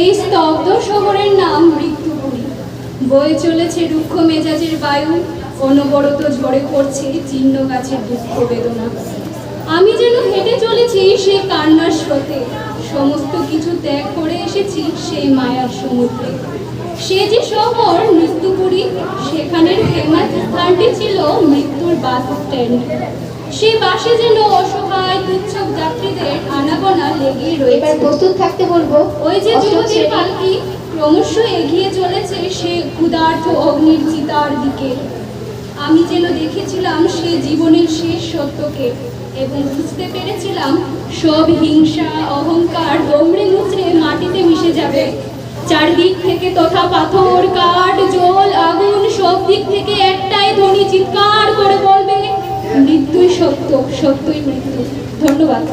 এই স্তব্ধ শহরের নাম মৃত্যুপুরী বয়ে চলেছে রুক্ষ মেজাজের বায়ু অনবরত ঝরে পড়ছে জীর্ণ গাছের দুঃখ বেদনা। আমি যেন হেঁটে চলেছি সেই কান্নার স্রোতে। সমস্ত কিছু ত্যাগ করে এসেছি সেই মায়ার সমুদ্রে। সে যে শহর মৃত্যুপুরী সেখানের ফেমাস স্থানটি ছিল মৃত্যুর বাস স্ট্যান্ড সেই বাসে যেন অসহায় তুচ্ছ যাত্রীদের আনাগোনা লেগেই এবার রয়েছে প্রস্তুত থাকতে বলব ওই যে যুবতীর পালকি ক্রমশ এগিয়ে চলেছে সে ক্ষুধার্ত অগ্নির চিতার দিকে। আমি যেন দেখেছিলাম সে জীবনের শেষ সত্যকে এবং বুঝতে পেরেছিলাম সব হিংসা অহংকার দমড়ে মুচড়ে মাটিতে মিশে যাবে। চারদিক থেকে তথা পাথর কাঠ জল আগুন সব দিক থেকে একটাই ধ্বনি চিৎকার করে বলবে মৃত্যুই সত্য সত্যই মৃত্যু। ধন্যবাদ